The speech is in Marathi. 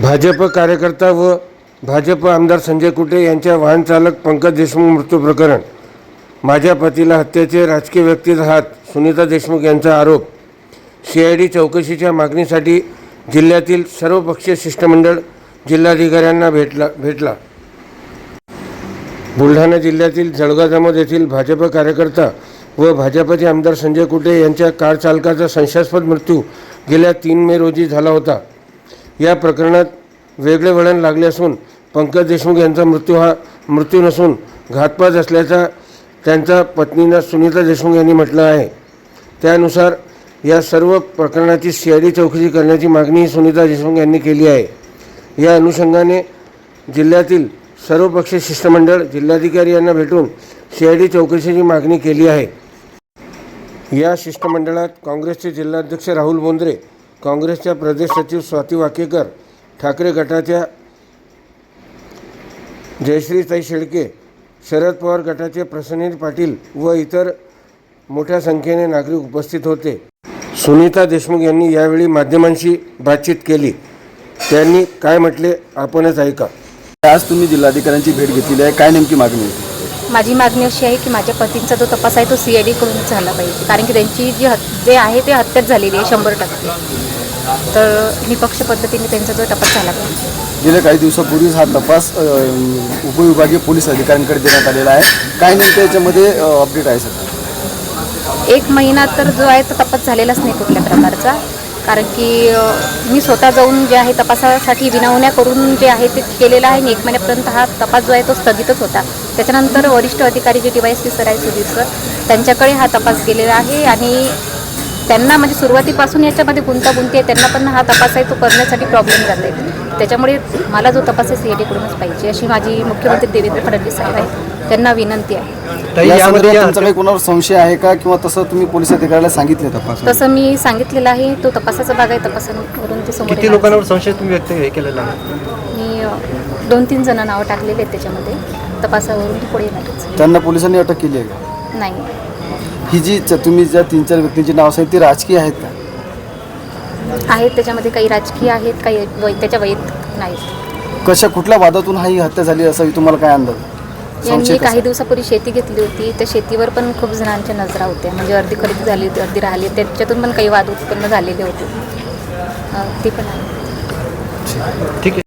भाजप कार्यकर्ता व भाजप आमदार संजय कुटे यांच्या वाहनचालक पंकज देशमुख मृत्यू प्रकरण. माझ्या पतीला हत्येचे राजकीय व्यक्तीचा हात सुनीता देशमुख यांचा आरोप. सी आय डी चौकशीच्या मागणीसाठी जिल्ह्यातील सर्वपक्षीय शिष्टमंडळ जिल्हाधिकाऱ्यांना भेटला भेटला. बुलढाणा जिल्ह्यातील जळगाजामोद येथील भाजप कार्यकर्ता व भाजपचे आमदार संजय कुटे यांच्या कार चालकाचा संशयास्पद मृत्यू गेल्या तीन मे रोजी झाला होता. या प्रकरणात वेगळे वळण लागले असून पंकज देशमुख यांचा मृत्यू हा मृत्यू नसून घातपात असल्याचा त्यांच्या पत्नीनं सुनीता देशमुख यांनी म्हटलं आहे. त्यानुसार या सर्व प्रकरणाची सी आय डी चौकशी करण्याची मागणी सुनीता देशमुख यांनी केली आहे. या अनुषंगाने जिल्ह्यातील सर्वपक्षीय शिष्टमंडळ जिल्हाधिकारी यांना भेटून सी आय डी चौकशीची मागणी केली आहे. या शिष्टमंडळात काँग्रेसचे जिल्हाध्यक्ष राहुल बोंद्रे काँग्रेसच्या प्रदेश सचिव स्वाती वाकेकर ठाकरे गटाच्या जयश्रीताई शेळके शरद पवार गटाचे प्रसन्नजीत पाटील व इतर मोठ्या संख्येने नागरिक उपस्थित होते. सुनीता देशमुख यांनी यावेळी माध्यमांशी बातचीत केली. त्यांनी काय म्हटले आपणच ऐका. आज तुम्ही जिल्हाधिकाऱ्यांची भेट घेतलेली आहे. काय नेमकी मागणी होती माझी मागणी अशी आहे की माझ्या पतींचा जो तपास आहे तो सी आय कडूनच झाला पाहिजे. कारण की त्यांची जी हत जे आहे ते हत्याच झालेली आहे शंभर टक्के. तर निपक्ष पद्धतीने त्यांचा जो तपास झाला पाहिजे. गेल्या काही दिवसापूर्वीच हा तपास उपविभागीय पोलीस अधिकाऱ्यांकडे देण्यात आलेला आहे. काय नेमकं याच्यामध्ये अपडेट आहे सर एक महिना तर जो आहे तो तपास झालेलाच नाही कुठल्या प्रकारचा. कारण की मी स्वतः जाऊन जे आहे तपासासाठी विनावण्या करून जे आहे ते केलेलं आहे. आणि एक महिन्यापर्यंत हा तपास जो आहे तो स्थगितच होता. त्याच्यानंतर वरिष्ठ अधिकारी जे डी वाय सर आहे सुधीर सर त्यांच्याकडे हा तपास गेलेला आहे आणि त्यांना म्हणजे सुरुवातीपासून याच्यामध्ये गुंतागुंती आहे. त्यांना पण हा तपास आहे तो करण्यासाठी प्रॉब्लेम जात आहे. त्याच्यामुळे मला जो तपास आहे सी कडूनच पाहिजे अशी माझी मुख्यमंत्री देवेंद्र फडणवीस साहेब आहेत. त्यांना विनंती आहे. या संदर्भात तुमचा काही कोणावर संशय आहे का? किंवा तसं तुम्ही पोलीस अधिकाऱ्याला सांगितले तपास तसं मी सांगितलेलं आहे तो तपासाचा भाग आहे तपासावरून ते समोर किती येणार. लोकांवर संशय तुम्ही व्यक्त हे केलेला आहे? मी दोन तीन जण नावं टाकलेले आहेत त्याच्यामध्ये तपासावरून ते पुढे येणारच त्यांना पोलिसांनी अटक केली आहे का? नाही. ही जी च- तुम्ही ज्या तीन चार व्यक्तींची नाव आहेत ती राजकीय आहेत का? आहेत त्याच्यामध्ये काही राजकीय आहेत काही वै त्याच्या वैयक्तिक नाहीत. कशा कुठल्या वादातून हा ही हत्या झाली असावी तुम्हाला काय अंदाज? यांनी संशय कसा? काही दिवसापूर्वी शेती घेतली होती. त्या शेतीवर पण खूप जणांच्या नजरा होत्या. म्हणजे अर्धी खरेदी झाली होती अर्धी राहिली त्याच्यातून पण काही वाद उत्पन्न झालेले होते. अ, ते पण आहे. ठीक आहे.